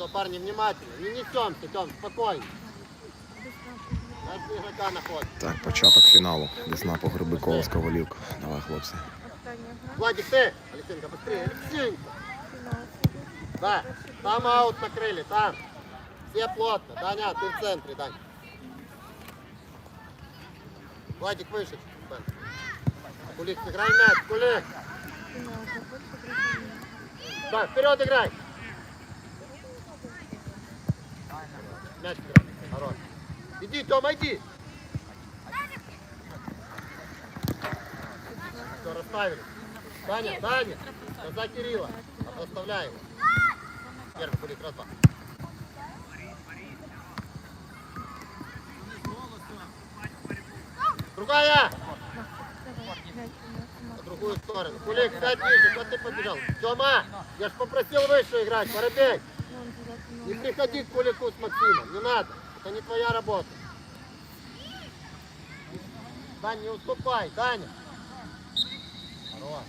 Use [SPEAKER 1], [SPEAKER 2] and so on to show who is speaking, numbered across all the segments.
[SPEAKER 1] Все, парни, внимательно. Не несемся, Тем, спокойно. Наш игрока находит.
[SPEAKER 2] Так, початок фіналу. Десна по гриби колос Ковалівка. Давай, хлопці.
[SPEAKER 3] Остання гра.
[SPEAKER 1] Владик, ты! Алексеенко, быстрее! Алексеенко!
[SPEAKER 3] Фінал.
[SPEAKER 1] Да, там аут накрыли, там. Все плотно. Даня, ты в центре, Дань. Владик выше. чуть-чуть. Кулик, сыграй мяч, Кулик.
[SPEAKER 3] Фінал. Заходьте дружини.
[SPEAKER 1] Да, вперед играй. Мяч. Хорош. Иди, Тёма, иди. Все, расставили. Даня, Даня, за Кирилла. Оставляй его. Первый кулик, раз, два. Другая! На другую сторону. Кулик, пять ниже, куда ты побежал? Тёма, я ж попросил выше играть, Воробей. Не приходи к Кулику с Максимом, не надо. Это не твоя работа. Дань, не уступай, Даня. Хорош.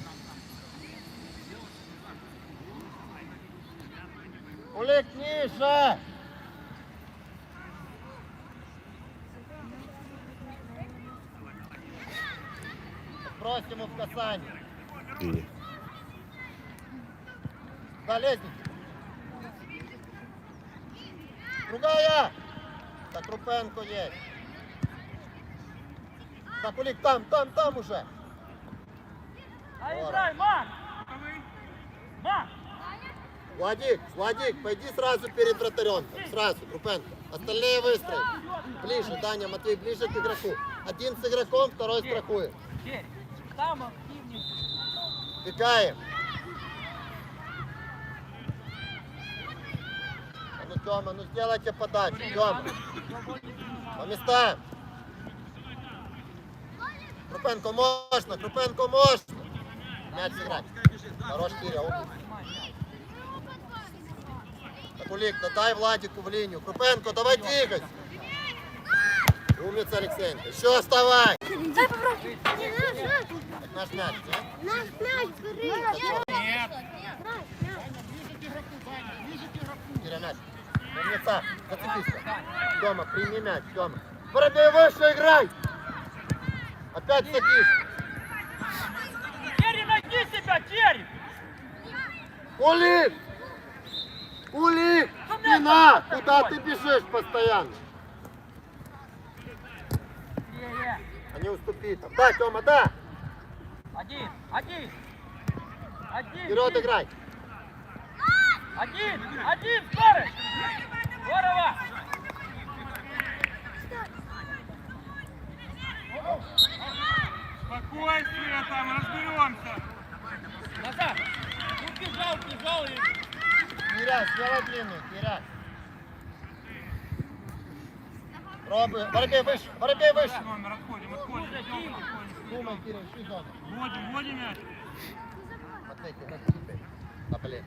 [SPEAKER 1] Кулик ниже. Брось ему в касание.
[SPEAKER 2] І
[SPEAKER 1] Да, лестница. Другая. Так, Рупенко есть. Так, Улик, там, там, там уже.
[SPEAKER 4] А играй, Мак! Мак!
[SPEAKER 1] Владик, Владик, пойди сразу перед вратарем. Сразу, Рупенко. Остальные выстрой. Ближе, Даня, Матвей, ближе к игроку. Один с игроком, второй страхует.
[SPEAKER 4] Там активнее.
[SPEAKER 1] Бегаем. А ну, Тёма, ну сделайте подачу, Тёма. По местам. Крупенко можно, Крупенко можно. Мяч сыграть. Хорош, Киря, опыт. Так, Улик, да дай Владику в линию. Крупенко, давай двигайся. Умница, Алексеенко. Еще оставай.
[SPEAKER 3] Дай попробуй.
[SPEAKER 1] Наш мяч, да?
[SPEAKER 3] Наш м'яч бери.
[SPEAKER 4] Нет.
[SPEAKER 1] Киря, мяч. Умница. Зацепись. Тёма, прими мяч, Тёма. Воробей, выше играй. Опять садись.
[SPEAKER 4] Черри, найди себя, Черри!
[SPEAKER 1] Улик! Улик! Спина! Куда ты бежишь постоянно? А не уступи там. Да, Тёма, да.
[SPEAKER 4] Один, один. Один.
[SPEAKER 1] Вперед играй.
[SPEAKER 4] Один, один, скорость! Здорово!
[SPEAKER 5] Спокойствие там, разберемся.
[SPEAKER 4] Назад! Ну, бежал, бежал и...
[SPEAKER 1] Киря, сделай длинную, Киря. Пробуй. Воробей выше, Воробей выше.
[SPEAKER 5] Номер, отходим, отходим.
[SPEAKER 1] Думай, Киря, ищи зону.
[SPEAKER 5] Вводим, вводим мяч.
[SPEAKER 1] Матвей, ты как теперь? Да, блин.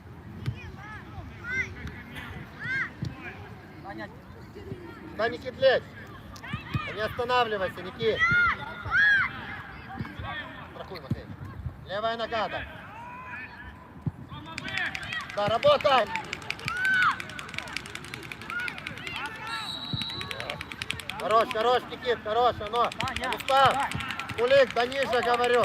[SPEAKER 1] Да, Никит, лезь. Не останавливайся, Никит. Страхуй, Матвей. Левая нога, да. Да, работай. Хорош, хорош, Никит, хорош, оно. Устав. Кулик, да ниже говорю.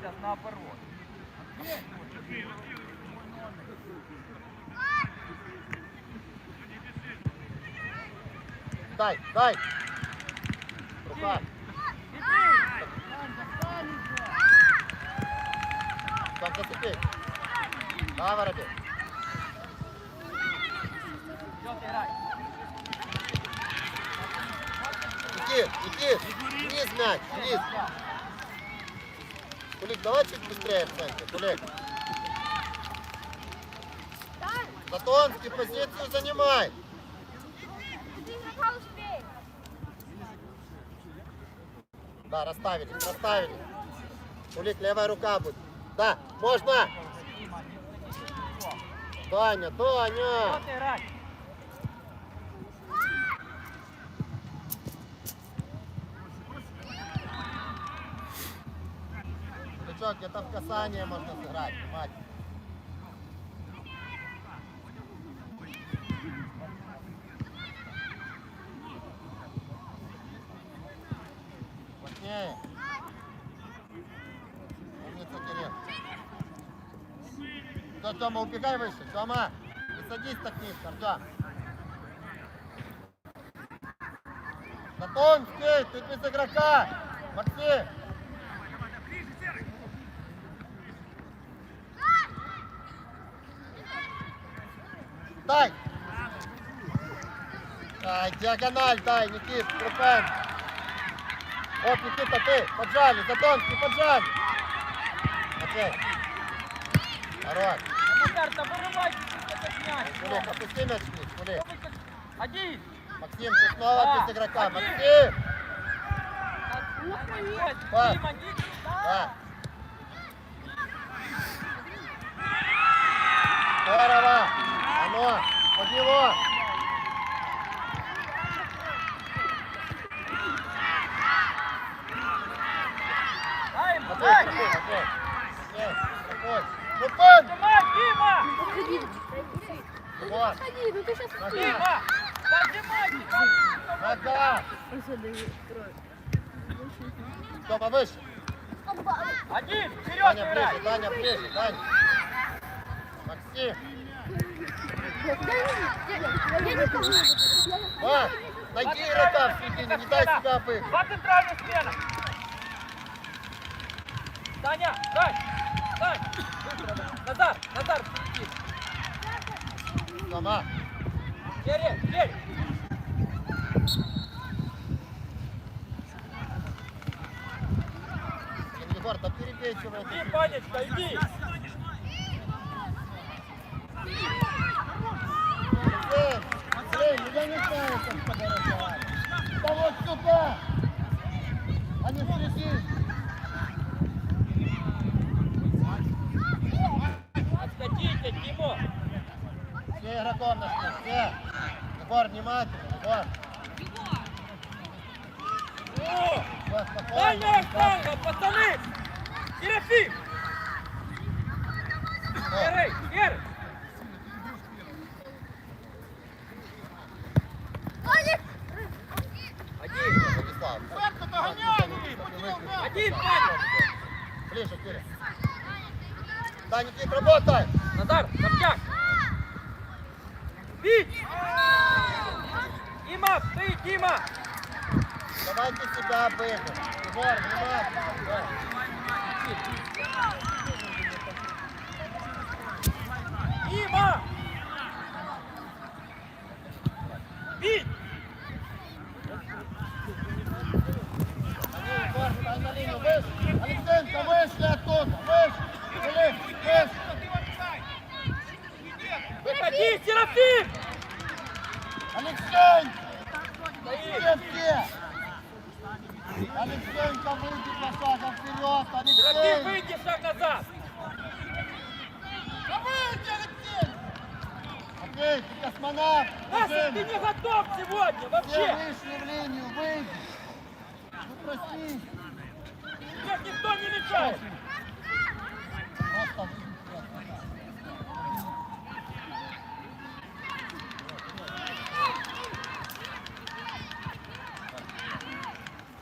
[SPEAKER 4] Сейчас наоборот.
[SPEAKER 1] Дай, дай. Рука. Там зацепи. Да, воробей.
[SPEAKER 4] Идет играть.
[SPEAKER 1] Никит, Никит, вниз мяч, вниз. Кулик, давай чуть быстрее в центре, Кулик. Затонский позицию занимай. Да, расставили, расставили. Кулик, левая рука будет. Да, можно. Таня, Таня. Новичок, где-то в касание можно сыграть. Мать. Плотнее. Умница, Кирилл. Все, Тёма, убегай выше. Тёма, не садись так низко, Артём. Затонский, ты без игрока. Максим. Дай. Дай, диагональ дай, Никит, Крупен. Вот, Никита, ты, поджали, Затонский, поджали. Окей. Хорош.
[SPEAKER 4] Назар, да вырывай этот мяч.
[SPEAKER 1] Опусти мяч Кулик.
[SPEAKER 4] Один.
[SPEAKER 1] Максим, ты снова
[SPEAKER 4] Да,
[SPEAKER 1] без игрока.
[SPEAKER 4] один.
[SPEAKER 1] Максим! Пас.
[SPEAKER 4] Дима, Ник,
[SPEAKER 1] Да. Здорово! Оно! Под него!
[SPEAKER 4] дай ему,
[SPEAKER 1] Матвей,
[SPEAKER 4] дай.
[SPEAKER 1] Матвей, Матвей. Нет, спокойно. Ну, пан!
[SPEAKER 4] Дима, Дима!
[SPEAKER 1] Вот.
[SPEAKER 3] Подходи, ну ты сейчас
[SPEAKER 1] Нога.
[SPEAKER 4] Дима! Поднимай, Дима!
[SPEAKER 1] Нога! Тома, выше!
[SPEAKER 4] Один, вперед
[SPEAKER 1] Таня, ближе! Таня, ближе, Таня! Максим! Ва! Найди игрока в середине, не дай себя обыграть!
[SPEAKER 4] Два центральных смена! Таня, дай! Дай! Назар, Назар, впереди! Дверь!
[SPEAKER 1] Блин, Егор, да перебейте вы это.
[SPEAKER 4] Иди, Панечка, иди!
[SPEAKER 1] Эй, эй, ну я не знаю, как с тобой разговаривать. Да вот сюда! А не впереди!
[SPEAKER 4] Отскочите, Тимо!
[SPEAKER 1] Все игроком нашли, все! Егор, внимательно, Егор!
[SPEAKER 4] Дальняя штанга, пацаны! Серафим! Серый, серый! Один!
[SPEAKER 1] Владислав,
[SPEAKER 4] Один, Паня!
[SPEAKER 1] Ближе, Киря. Да, Никит, работай!
[SPEAKER 4] Назар, Собчак! Бить! Дима, ты, Дима!
[SPEAKER 1] Давайте себя обыграть. Егор, внимательно. Егор.
[SPEAKER 4] Дима! Бить!
[SPEAKER 1] Егор, встань на линию, выше! Алексеенко, вышли оттуда! Выше! Филипп, выше!
[SPEAKER 4] Выходи, Серафим!
[SPEAKER 1] Алексеенко!
[SPEAKER 4] Стоит!
[SPEAKER 1] Где все? Алексеенко, выйди на шагом вперед!
[SPEAKER 4] Серафим,
[SPEAKER 1] Алексеенко!
[SPEAKER 4] выйди шаг назад!
[SPEAKER 1] Да выйди, Алексеенко! Окей, ты космонавт!
[SPEAKER 4] Настя,
[SPEAKER 1] Держи.
[SPEAKER 4] ты не готов сегодня
[SPEAKER 1] Все
[SPEAKER 4] вообще!
[SPEAKER 1] Линию, выйди! Ну прости!
[SPEAKER 4] Сейчас никто не мешает!
[SPEAKER 1] Просто.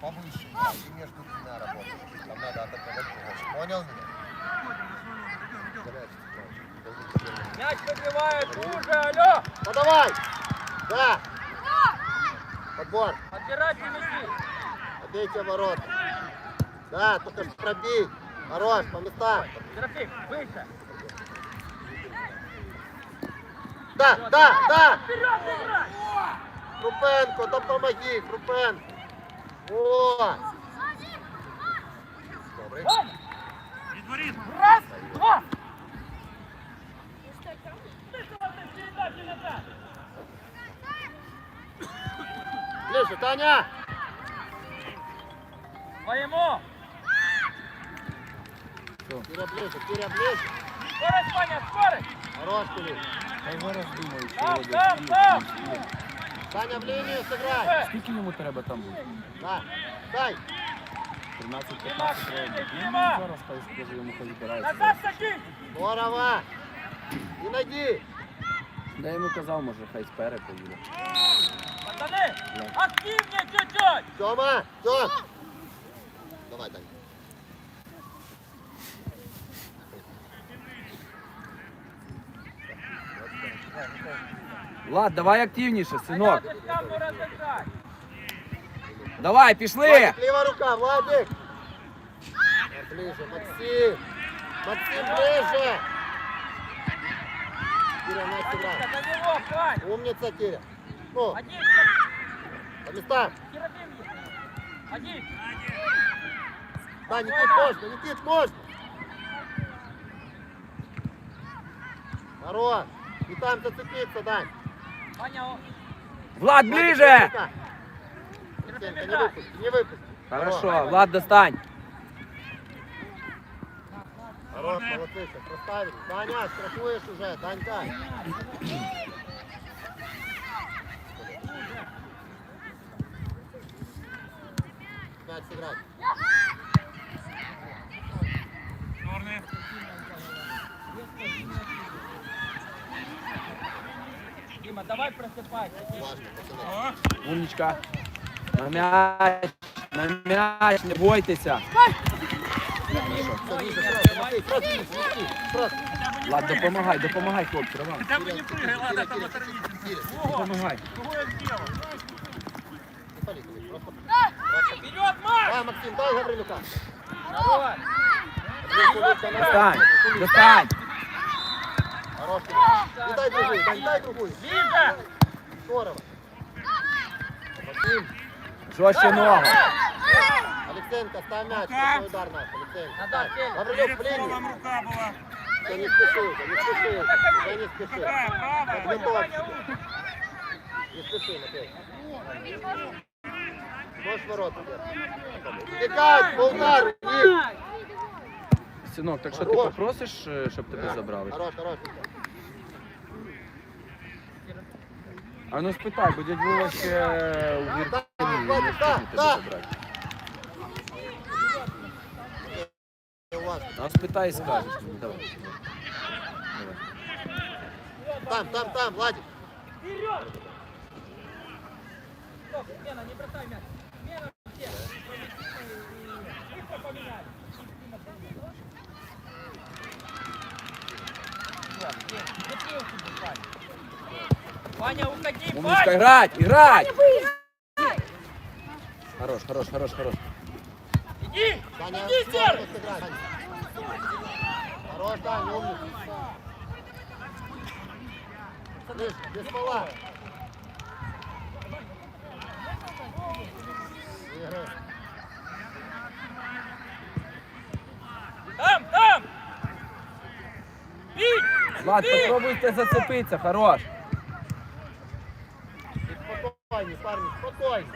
[SPEAKER 1] Повыше, между двумя работаешь. Там надо атаковать. Понял меня?
[SPEAKER 4] Мяч выбивает уже, алло!
[SPEAKER 1] Подавай! Да! Подбор!
[SPEAKER 4] Отбирайте мячи!
[SPEAKER 1] Отбейте ворота. Да, только пробей. Хорош, по местам.
[SPEAKER 4] Серафим, выше!
[SPEAKER 1] Да, да, да!
[SPEAKER 4] Вперед играй!
[SPEAKER 1] Крупенко, да помоги, Крупенко. О! Добрый.
[SPEAKER 5] Дворит.
[SPEAKER 4] Раз, два! Передачи назад!
[SPEAKER 1] Ближе, Таня!
[SPEAKER 4] Своему!
[SPEAKER 1] Киря ближе, Киря ближе.
[SPEAKER 4] Скорость, Ваня, скорость!
[SPEAKER 1] Хорош, Кирилл.
[SPEAKER 4] Там, там, там!
[SPEAKER 1] Таня в линию сыграй.
[SPEAKER 4] Э,
[SPEAKER 6] Скільки йому треба там бути?
[SPEAKER 1] Да. Дай.
[SPEAKER 6] 13-15 років. Ну,
[SPEAKER 4] Діма!
[SPEAKER 6] Зараз хай скаже йому хай збирається.
[SPEAKER 4] Назад садись!
[SPEAKER 1] Здорово! Іноді!
[SPEAKER 6] Я йому казав, може хай спереду поїде.
[SPEAKER 4] Пацаны, активнее чуть-чуть!
[SPEAKER 1] Тьома! Тьом! Давай, Даня.
[SPEAKER 6] Влад, давай активніше, синок.
[SPEAKER 4] Разыграть!
[SPEAKER 6] Давай, пішли!
[SPEAKER 1] Владик, левая рука, Владик! Ближе, Максим! Максим, ближе! Киря, у нас играет.
[SPEAKER 4] Умница,
[SPEAKER 1] Киря. Ну,
[SPEAKER 4] Один,
[SPEAKER 1] по местам.
[SPEAKER 4] Один,
[SPEAKER 1] Да, Никит, можно, Никит, можно. Хорош. Не там зацепиться, Дань.
[SPEAKER 4] О,
[SPEAKER 6] Влад, ближе!
[SPEAKER 1] Максимка, не выпусти, не выпусти.
[SPEAKER 6] Хорошо, Влад, достань.
[SPEAKER 1] Хорош, молодцы, проставили. Даня, штрафуешь уже, Данька. Мяч сыграть.
[SPEAKER 5] Черный.
[SPEAKER 4] Дима, давай просыпайся.
[SPEAKER 6] Умничка. На м'яч, на м'яч, не
[SPEAKER 1] сразу.
[SPEAKER 6] Влад, допомагай, допомагай, хлопці, Роман.
[SPEAKER 5] хотя бы не прыгай, ладно, там оторвись.
[SPEAKER 6] Допомагай.
[SPEAKER 5] Кого я сделал?
[SPEAKER 1] не пали, Киря, просто-
[SPEAKER 4] Вперед, Макс!
[SPEAKER 1] Да, Максим, дай Гаврилюка.
[SPEAKER 6] Достань, достань.
[SPEAKER 1] Хорош. И дай другую, Дань, дай другую.
[SPEAKER 4] Ближе!
[SPEAKER 1] Здорово. Максим,
[SPEAKER 6] Жорстче ногу.
[SPEAKER 1] Алексеенко, ставь мяч,
[SPEAKER 5] Рука.
[SPEAKER 1] такой удар на, Алексеенко. Гаврилюк,
[SPEAKER 5] Перед
[SPEAKER 1] в линию.
[SPEAKER 5] фолом рука была.
[SPEAKER 1] Да не спеши, да не спеши, да не спеши. Подготовься. Не спеши, Матвей. Можешь ворота делать. Бегать, по удару, Ник.
[SPEAKER 6] Синок, так що ти попросиш, е, щоб тебе забрали?
[SPEAKER 1] Хорош, хорош.
[SPEAKER 6] А ну спитай, бо дядь Вова ще у
[SPEAKER 1] Так,
[SPEAKER 6] Віркині
[SPEAKER 1] Владик,
[SPEAKER 6] не
[SPEAKER 1] так,
[SPEAKER 6] встигне тебе
[SPEAKER 1] так.
[SPEAKER 6] забрати.
[SPEAKER 1] Уважно.
[SPEAKER 6] А спитай і скажеш мені, давай. Давай.
[SPEAKER 1] Там, там, там, Владик.
[SPEAKER 4] Вперед! Стоп, Лена, не бросай мяч. Ваня. Ваня, уходи,
[SPEAKER 6] Умничка,
[SPEAKER 4] Ваня!
[SPEAKER 6] играть, играть! Хорош, хорош, хорош, хорош.
[SPEAKER 4] Иди! Иди,
[SPEAKER 1] Даня. Хорош, Даня, умница. Слышь, без фола. Играй.
[SPEAKER 4] Там, там! Бить!
[SPEAKER 6] Влад,
[SPEAKER 4] Бить!
[SPEAKER 6] попробуйте зацепитися, хорош.
[SPEAKER 1] Спокойней, парни, спокойней.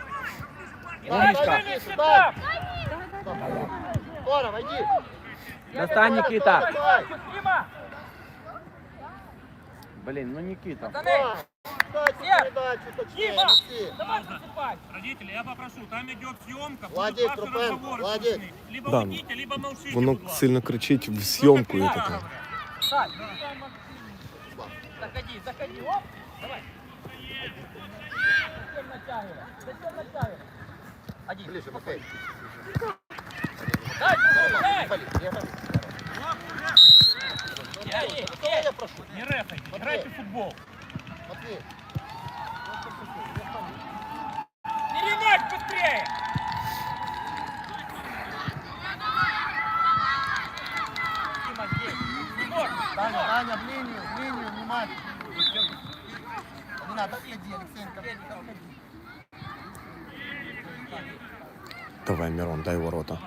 [SPEAKER 6] Умничка.
[SPEAKER 1] Дай, дай,
[SPEAKER 4] Сюда!
[SPEAKER 1] дай. Здорово, иди.
[SPEAKER 6] Достань, Никита.
[SPEAKER 1] Давай.
[SPEAKER 4] Дима!
[SPEAKER 6] Блін, ну Нікіта.
[SPEAKER 4] Пацаны!
[SPEAKER 1] Давай. Дайте
[SPEAKER 4] Серж.
[SPEAKER 1] передачу точнее,
[SPEAKER 4] Дима!
[SPEAKER 1] Максим.
[SPEAKER 4] Давай засыпай!
[SPEAKER 5] Родители, я попрошу, там идет съемка. будут
[SPEAKER 1] Владик,
[SPEAKER 5] ваши
[SPEAKER 1] Рупен,
[SPEAKER 5] разговоры
[SPEAKER 1] Владик.
[SPEAKER 5] слышны. Либо
[SPEAKER 2] Да,
[SPEAKER 5] уйдите, либо молчите.
[SPEAKER 2] Воно
[SPEAKER 5] будь ласка.
[SPEAKER 2] сильно кричить в зйомку і таке.
[SPEAKER 4] Сань, заходи, заходи, оп, давай. Зачем натягивать? Зачем натягивать? Один.
[SPEAKER 1] Ближе, Матвей.
[SPEAKER 4] Дай, дай,
[SPEAKER 1] Пали, я.
[SPEAKER 4] Я
[SPEAKER 1] Что я прошу?
[SPEAKER 5] Не рэпайте, играйте в футбол.
[SPEAKER 1] Матвей.
[SPEAKER 4] Перемать быстрее! Дима здесь. Тимур,
[SPEAKER 1] Даня, в линию, в линию, внимательно. Не надо, отходи, Алексеенко, отходи.
[SPEAKER 2] Давай, Мирон, дай ворота.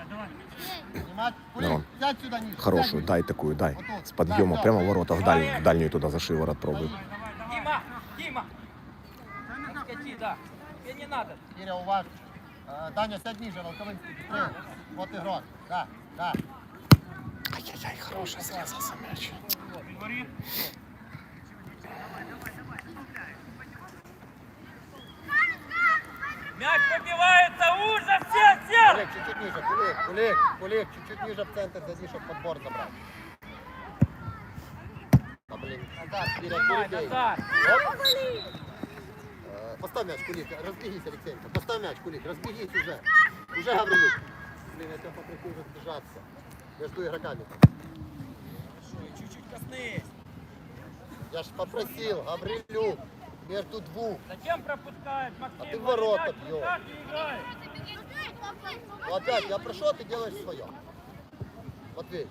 [SPEAKER 2] Мирон. Хорошую, дай такую, дай. С подъема прямо ворота, в, даль, в дальнюю туда за шиворот пробуй.
[SPEAKER 4] Дима, Дима. Отскочи, да. Тебе не надо.
[SPEAKER 1] Киря, уважно. Э, Даня, сядь ниже, Волковинский, быстрее. Вот игрок. Да, да.
[SPEAKER 2] Ай-яй-яй, хороший срезался мяч.
[SPEAKER 5] Говори. Мяч выбивается уже, все, все!
[SPEAKER 1] Кулик, чуть-чуть ниже, Кулик, Кулик, Кулик, чуть-чуть ниже в центр зайди, чтобы подбор забрать. А, блин, перебей.
[SPEAKER 4] Назар.
[SPEAKER 1] Оп. Э, Поставь мяч, Кулик, разбегись, Алексеенко. Поставь мяч, Кулик, разбегись уже. Уже, Гаврилюк. Блин, я тебя попросил разбежаться. Между игроками.
[SPEAKER 4] Коснись.
[SPEAKER 1] Я ж попросил, Гаврилюк. Между двух.
[SPEAKER 4] Зачем пропускаешь, Максим?
[SPEAKER 1] А ты в ворота
[SPEAKER 4] и играй.
[SPEAKER 1] Ну опять, я прошу, а ты делаешь свое. Матвей,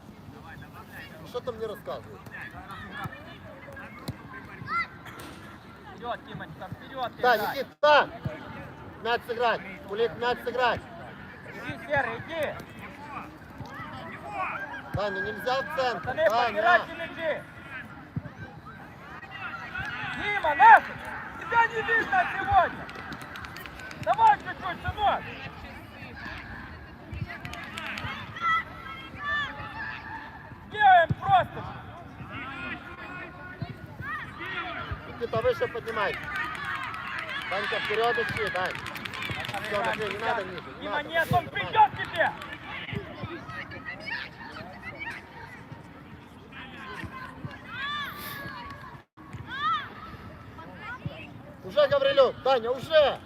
[SPEAKER 1] ну что ты мне рассказываешь?
[SPEAKER 4] Вперед, Тимочка, вперед.
[SPEAKER 1] Да. Никита! Мяч сыграть! Кулик, мяч сыграть!
[SPEAKER 4] Иди, Серый, иди.
[SPEAKER 1] Да, ну нельзя в центр!
[SPEAKER 4] Пацаны, подбирайте мячи. Дима, нафиг! Тебя не видно сегодня. Давай чуть-чуть, сынок. Делаем просто.
[SPEAKER 1] Никита, выше поднимай! Данька, вперед ищи, Дань! Матвей, не надо ниже,
[SPEAKER 4] Дима, нет, он придет тебе.
[SPEAKER 1] Уже, Гаврилюк! Даня, уже!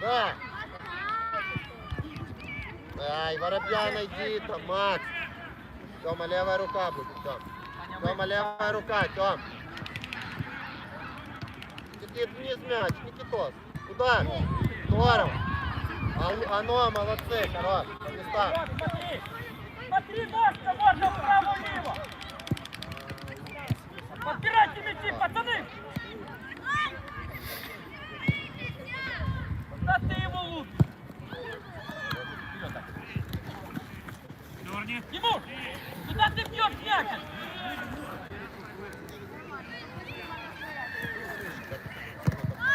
[SPEAKER 1] Да! Ай, Воробьян, иди там, Макс! Тёма, левая рука будет, Тём. Тёма, левая рука, Тём. Никит, вниз мяч, Никитос. Куда? Здорово. А, оно, молодцы, хорош. По местам.
[SPEAKER 4] Смотри, ножка, можно вправо-лево. Подбирайте мячи, пацаны. Да ты его.
[SPEAKER 5] Дерни.
[SPEAKER 4] Тимур, куда ты бьешь?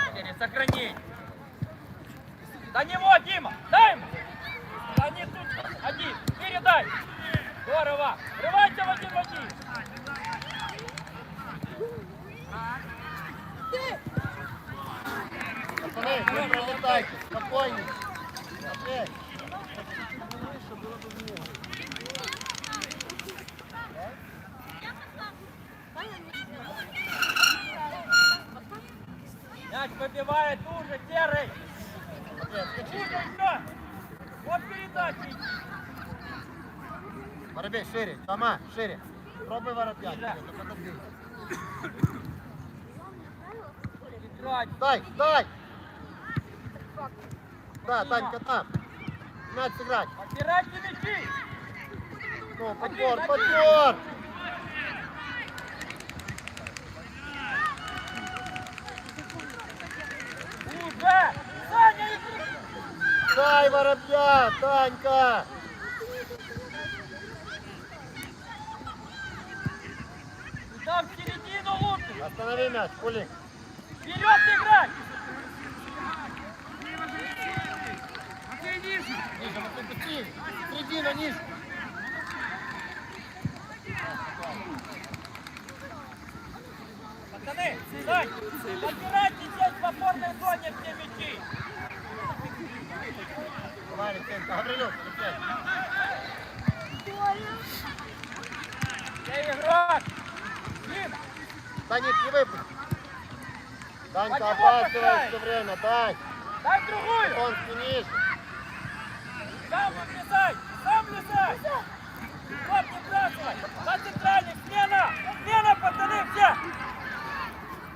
[SPEAKER 4] Теперь сохрани. До него, Дима, дай ему. Они тут один, передай. Здорово. Врывайся в один в один.
[SPEAKER 1] Вы пролетайте, спокойнее. Матвей.
[SPEAKER 4] Мяч выбивает уже, серый. Уже еще. Вот передачи.
[SPEAKER 1] Воробей, шире. Тома, шире. Пробуй воробья. Дай, дай! Да, Танька там. Мяч сыграть.
[SPEAKER 4] Подбирайте мячи.
[SPEAKER 1] Ну, подбор, подбор!
[SPEAKER 4] Уже. Саня.
[SPEAKER 1] Дай воробья, Танька!
[SPEAKER 4] Там в середину лучше.
[SPEAKER 1] Останови мяч, Кулик.
[SPEAKER 4] Вперед играть.
[SPEAKER 1] Ниже, Матвей, быстрее. Середина, ниже.
[SPEAKER 4] Пацаны, Сань, подбирайте здесь в опорной зоне все мячи.
[SPEAKER 1] Алексеенко. Гаврилюк.
[SPEAKER 4] Я игрок. Дима,
[SPEAKER 1] Даник, не выпусти. Данька,
[SPEAKER 4] пускай.
[SPEAKER 1] все время, дай.
[SPEAKER 4] дай другую.
[SPEAKER 1] Он ниже.
[SPEAKER 4] Сам влезай, сам влезай. Вот, не бросай. На центральник, смена. Смена, пацаны, все.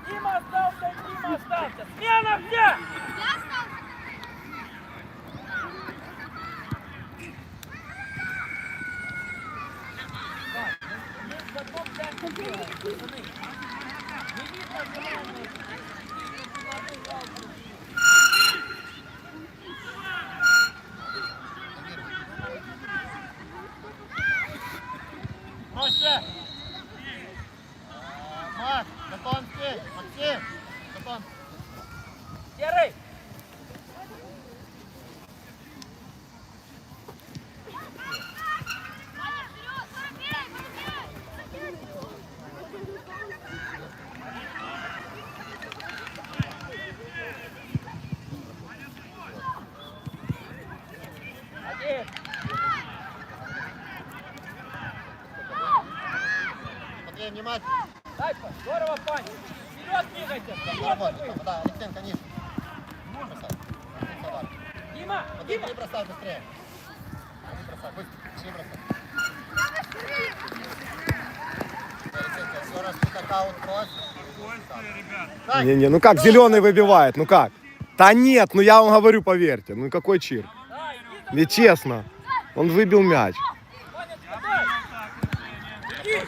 [SPEAKER 4] Дима остался, Дима остался. Смена, все.
[SPEAKER 1] Проще. Макс, Катон здесь. Максим, Катон.
[SPEAKER 4] Серый, Дай, Паш, здорово, Пань. Вперед двигайся.
[SPEAKER 1] Там работа, там, да, Алексеенко, ниже.
[SPEAKER 4] Дима,
[SPEAKER 1] Один,
[SPEAKER 4] Дима.
[SPEAKER 1] три бросай быстрее. Один бросай, быстро, три бросай. Еще раз брось. Дай.
[SPEAKER 2] Не-не, ну как, зеленый выбивает, ну как? Да нет, ну я вам говорю, поверьте, ну какой чир. Ведь честно, он выбил мяч.
[SPEAKER 4] Ваня, подай. Иди.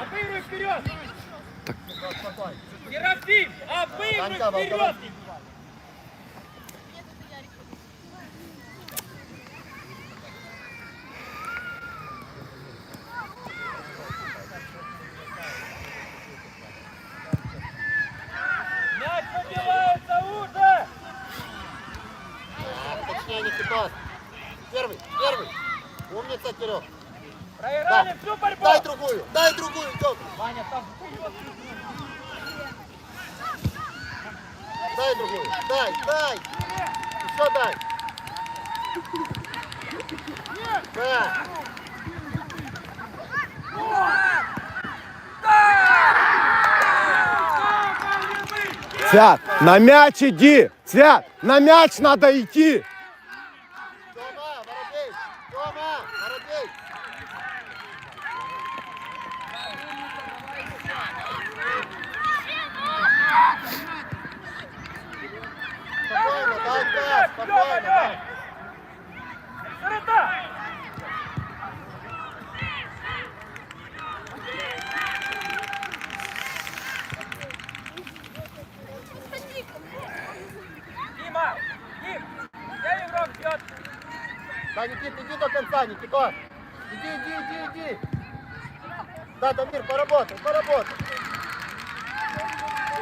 [SPEAKER 4] Обыгрывай вперед.
[SPEAKER 1] Спокойно.
[SPEAKER 4] Серафим, обыгрывай
[SPEAKER 1] Танька,
[SPEAKER 4] вперед.
[SPEAKER 1] Так, Никитос. Первый, первый. Умница, Кирилл.
[SPEAKER 4] Проиграли всю борьбу.
[SPEAKER 1] Дай другую, дай другую, идем.
[SPEAKER 4] Ваня, там вперед.
[SPEAKER 1] Дай другую, дай, дай. Еще дай. Да.
[SPEAKER 2] Свят, на мяч иди! Свят, на мяч надо идти!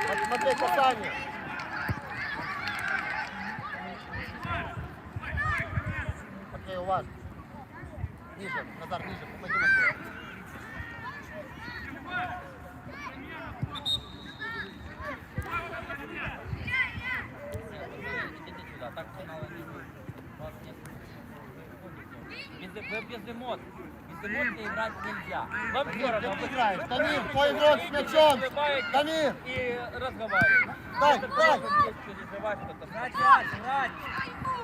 [SPEAKER 1] Смотри, касание. Окей, у вас. Ниже, Назар, ниже, Матвею.
[SPEAKER 4] Идите сюда, так канала не будет. Вас без эмоций. Эмоций играть нельзя. Вам все равно.
[SPEAKER 1] Ты играешь? Дамир, твой игрок с мячом. Дамир,
[SPEAKER 4] И разговариваете.
[SPEAKER 1] Дай, дай.
[SPEAKER 4] переживать что-то. Играть, играть.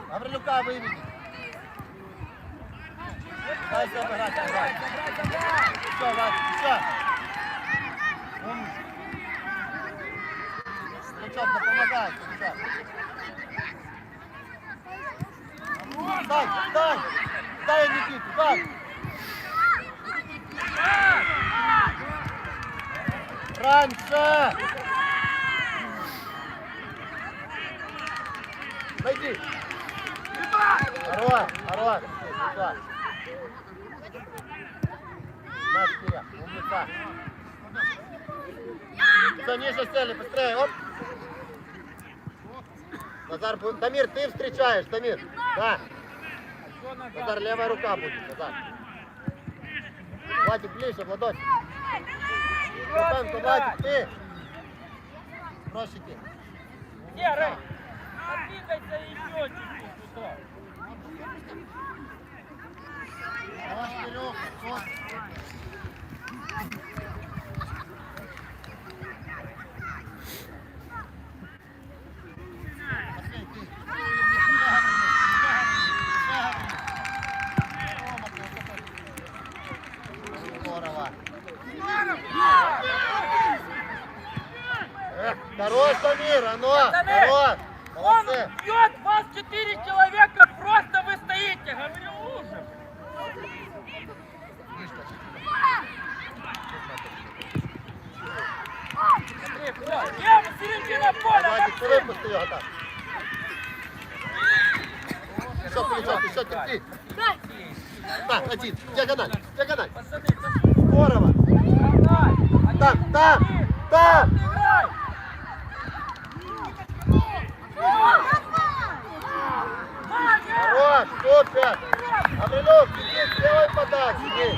[SPEAKER 1] Гаврилюка выведи. Дай обыграть, обыграть. Еще, Вадик, еще. Умница. Крючок, да помогай, крючок. Дай, дай, дай Никиту, дай. Раньше. Найди. Хорош, хорош. Сюда. На вперед. Умница. Все, ниже сели, быстрее. Оп. Назар, Дамир, ты встречаешь, Дамир. Да. Назар, левая рука будет, Назар. Владик, ближе, Владосик. Руканку, Владик, ты. Прощики.
[SPEAKER 4] Серый, подвигайся еще чуть-чуть туда.
[SPEAKER 1] Давай, Кирюха, вот. Матвей, ты. Здорово. Эх, Хорош, Дамир, оно,
[SPEAKER 4] Пацаны,
[SPEAKER 1] хорош.
[SPEAKER 4] Он
[SPEAKER 1] Молодцы.
[SPEAKER 4] бьет вас четыре человека, просто вы стоите. Говорю, ужас. Всё, Лево, середина поля,
[SPEAKER 1] Владик, ты
[SPEAKER 4] Максим.
[SPEAKER 1] выпусти його так. Еще терпи. Так, один, диагональ, диагональ.
[SPEAKER 4] Пацаны, пацаны,
[SPEAKER 1] Здорово.
[SPEAKER 4] давай.
[SPEAKER 1] Там, там, там.
[SPEAKER 4] Играй.
[SPEAKER 1] Хорош, супер. Гаврилюк, иди, сделай подачу, иди.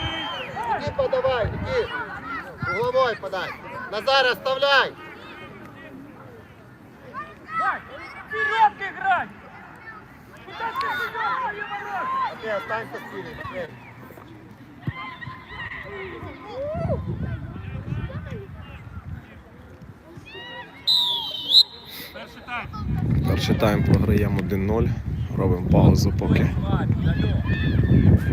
[SPEAKER 1] Иди подавай, иди. Угловой подай. Назар, оставляй.
[SPEAKER 4] Вперед играй. Куда ты идешь, мои ворота?
[SPEAKER 1] Матвей, останься с Сирией,
[SPEAKER 2] Перший тайм програємо 1-0. Робимо паузу поки.